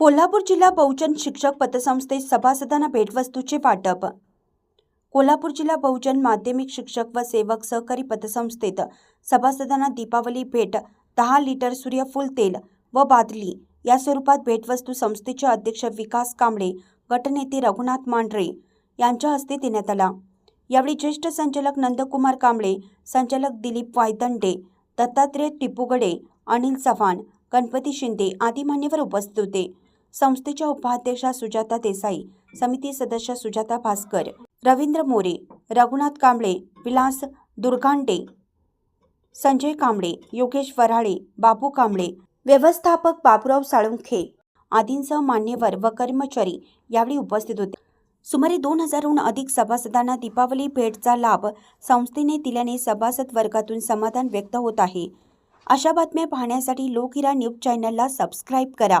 कोल्हापूर जिल्हा बहुजन शिक्षक पतसंस्थेत सभासदांना भेटवस्तूचे वाटप. कोल्हापूर जिल्हा बहुजन माध्यमिक शिक्षक व सेवक सहकारी पतसंस्थेत सभासदांना दीपावली भेट दहा लिटर सूर्यफूल तेल व बादली या स्वरूपात भेटवस्तू संस्थेचे अध्यक्ष विकास कांबळे गटनेते रघुनाथ मांढरे यांच्या हस्ते देण्यात आला. यावेळी ज्येष्ठ संचालक नंदकुमार कांबळे संचालक दिलीप वायदंडे दत्तात्रय टिपुगडे अनिल चव्हाण गणपती शिंदे आदी मान्यवर उपस्थित होते. संस्थेच्या उपाध्यक्षा सुजाता देसाई समिती सदस्य सुजाता भास्कर रवींद्र मोरे रघुनाथ कांबळे विलास दुर्गांडे संजय कांबळे योगेश वराळे बाबू कांबळे व्यवस्थापक बाबुराव साळुंखे आदींसह मान्यवर व कर्मचारी यावेळी उपस्थित होते. सुमारे दोन हजारहून अधिक सभासदांना दीपावली भेटचा लाभ संस्थेने दिल्याने सभासद वर्गातून समाधान व्यक्त होत आहे. अशा बातम्या पाहण्यासाठी लोकहिरा न्यूज चॅनलला सबस्क्राईब करा.